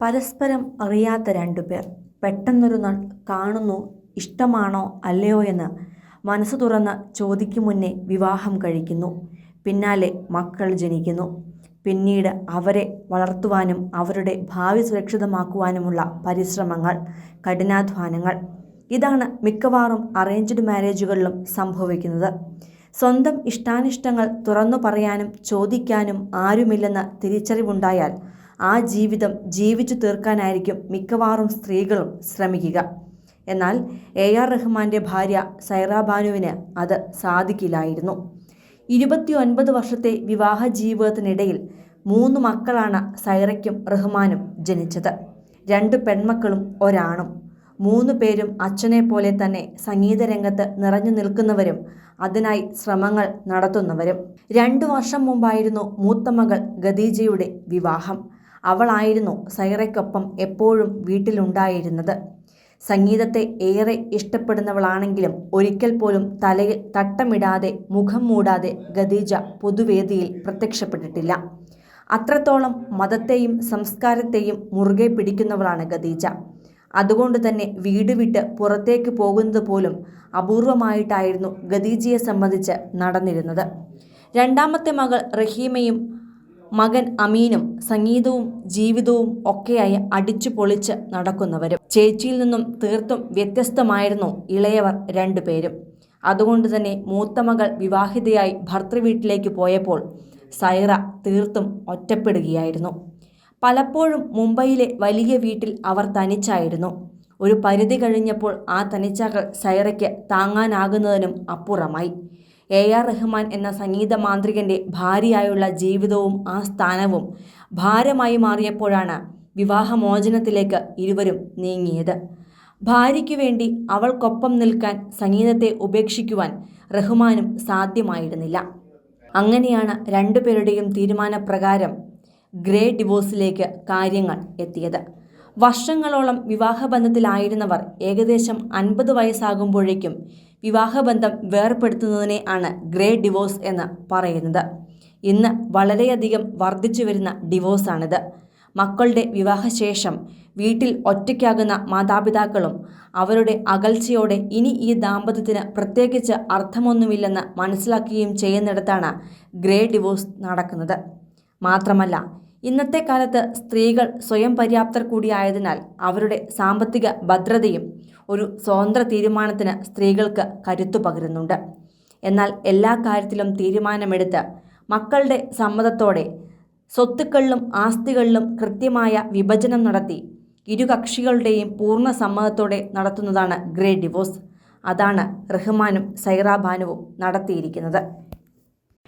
പരസ്പരം അറിയാത്ത രണ്ടുപേർ പെട്ടെന്നൊരു കാണുന്നു ഇഷ്ടമാണോ അല്ലയോ എന്ന് മനസ്സ് തുറന്ന് ചോദിക്കും മുന്നേ വിവാഹം കഴിക്കുന്നു. പിന്നാലെ മക്കൾ ജനിക്കുന്നു. പിന്നീട് അവരെ വളർത്തുവാനും അവരുടെ ഭാവി സുരക്ഷിതമാക്കുവാനുമുള്ള പരിശ്രമങ്ങൾ കഠിനാധ്വാനങ്ങൾ. ഇതാണ് മിക്കവാറും അറേഞ്ച്ഡ് മാരേജുകളിലും സംഭവിക്കുന്നത്. സ്വന്തം ഇഷ്ടാനിഷ്ടങ്ങൾ തുറന്നു പറയാനും ചോദിക്കാനും ആരുമില്ലെന്ന തിരിച്ചറിവുണ്ടായാൽ ആ ജീവിതം ജീവിച്ചു തീർക്കാനായിരിക്കും മിക്കവാറും സ്ത്രീകളും ശ്രമിക്കുക. എന്നാൽ എ ആർ റഹ്മാന്റെ ഭാര്യ സൈറ ബാനുവിന് അത് സാധിക്കില്ലായിരുന്നു. ഇരുപത്തിയൊൻപത് വർഷത്തെ വിവാഹ ജീവിതത്തിനിടയിൽ മൂന്ന് മക്കളാണ് സൈറയ്ക്കും റഹ്മാനും ജനിച്ചത്. രണ്ട് പെൺമക്കളും ഒരാണും. മൂന്ന് പേരും അച്ഛനെ പോലെ തന്നെ സംഗീത രംഗത്ത് നിറഞ്ഞു നിൽക്കുന്നവരും അതിനായി ശ്രമങ്ങൾ നടത്തുന്നവരും. രണ്ടു വർഷം മുമ്പായിരുന്നു മൂത്ത മകൾ ഖദീജയുടെ വിവാഹം. അവളായിരുന്നു സൈറയ്ക്കൊപ്പം എപ്പോഴും വീട്ടിലുണ്ടായിരുന്നത്. സംഗീതത്തെ ഏറെ ഇഷ്ടപ്പെടുന്നവളാണെങ്കിലും ഒരിക്കൽ പോലും തലയിൽ തട്ടമിടാതെ മുഖം മൂടാതെ ഖദീജ പൊതുവേദിയിൽ പ്രത്യക്ഷപ്പെട്ടിട്ടില്ല. അത്രത്തോളം മതത്തെയും സംസ്കാരത്തെയും മുറുകെ പിടിക്കുന്നവളാണ് ഖദീജ. അതുകൊണ്ട് തന്നെ വീട് വിട്ട് പുറത്തേക്ക് പോകുന്നത് പോലും അപൂർവമായിട്ടായിരുന്നു ഖദീജയെ സംബന്ധിച്ച് നടന്നിരുന്നത്. രണ്ടാമത്തെ മകൾ റഹീമയും മകൻ അമീനും സംഗീതവും ജീവിതവും ഒക്കെയായി അടിച്ചു പൊളിച്ച് നടക്കുന്നവരും. ചേച്ചിയിൽ നിന്നും തീർത്തും വ്യത്യസ്തമായിരുന്നു ഇളയവർ രണ്ടുപേരും. അതുകൊണ്ട് തന്നെ മൂത്ത മകൾ വിവാഹിതയായി ഭർത്തൃവീട്ടിലേക്ക് പോയപ്പോൾ സൈറ തീർത്തും ഒറ്റപ്പെടുകയായിരുന്നു. പലപ്പോഴും മുംബൈയിലെ വലിയ വീട്ടിൽ അവർ തനിച്ചായിരുന്നു. ഒരു പരിധി കഴിഞ്ഞപ്പോൾ ആ തനിച്ചകൾ സൈറയ്ക്ക് താങ്ങാനാകുന്നതിനും അപ്പുറമായി. എ ആർ റഹ്മാൻ എന്ന സംഗീത മാന്ത്രികന്റെ ഭാര്യയായുള്ള ജീവിതവും ആ സ്ഥാനവും ഭാരമായി മാറിയപ്പോഴാണ് വിവാഹമോചനത്തിലേക്ക് ഇരുവരും നീങ്ങിയത്. ഭാര്യയ്ക്കു വേണ്ടി അവൾക്കൊപ്പം നിൽക്കാൻ സംഗീതത്തെ ഉപേക്ഷിക്കുവാൻ റഹ്മാനും സാധ്യമായിരുന്നില്ല. അങ്ങനെയാണ് രണ്ടുപേരുടെയും തീരുമാനപ്രകാരം ഗ്രേ ഡിവോഴ്സിലേക്ക് കാര്യങ്ങൾ എത്തിയത്. വർഷങ്ങളോളം വിവാഹബന്ധത്തിലായിരുന്നവർ ഏകദേശം അൻപത് വയസ്സാകുമ്പോഴേക്കും വിവാഹബന്ധം വേർപ്പെടുത്തുന്നതിനെ ആണ് ഗ്രേ ഡിവോഴ്സ് എന്ന് പറയുന്നത്. ഇന്ന് വളരെയധികം വർദ്ധിച്ചു വരുന്ന ഡിവോഴ്സാണിത്. മക്കളുടെ വിവാഹശേഷം വീട്ടിൽ ഒറ്റയ്ക്കാകുന്ന മാതാപിതാക്കളും അവരുടെ അകൽച്ചയോടെ ഇനി ഈ ദാമ്പത്യത്തിന് പ്രത്യേകിച്ച് അർത്ഥമൊന്നുമില്ലെന്ന് മനസ്സിലാക്കുകയും ചെയ്യുന്നിടത്താണ് ഗ്രേ ഡിവോഴ്സ് നടക്കുന്നത്. മാത്രമല്ല ഇന്നത്തെ കാലത്ത് സ്ത്രീകൾ സ്വയം പര്യാപ്തർ കൂടിയായതിനാൽ അവരുടെ സാമ്പത്തിക ഭദ്രതയും ഒരു സ്വതന്ത്ര തീരുമാനത്തിന് സ്ത്രീകൾക്ക് കരുത്തു പകരുന്നുണ്ട്. എന്നാൽ എല്ലാ കാര്യത്തിലും തീരുമാനമെടുത്ത് മക്കളുടെ സമ്മതത്തോടെ സ്വത്തുക്കളിലും ആസ്തികളിലും കൃത്യമായ വിഭജനം നടത്തി ഇരു കക്ഷികളുടെയും പൂർണ സമ്മതത്തോടെ നടത്തുന്നതാണ് ഗ്രേ ഡിവോഴ്സ്. അതാണ് റഹ്മാനും സൈറാബാനുവും നടത്തിയിരിക്കുന്നത്.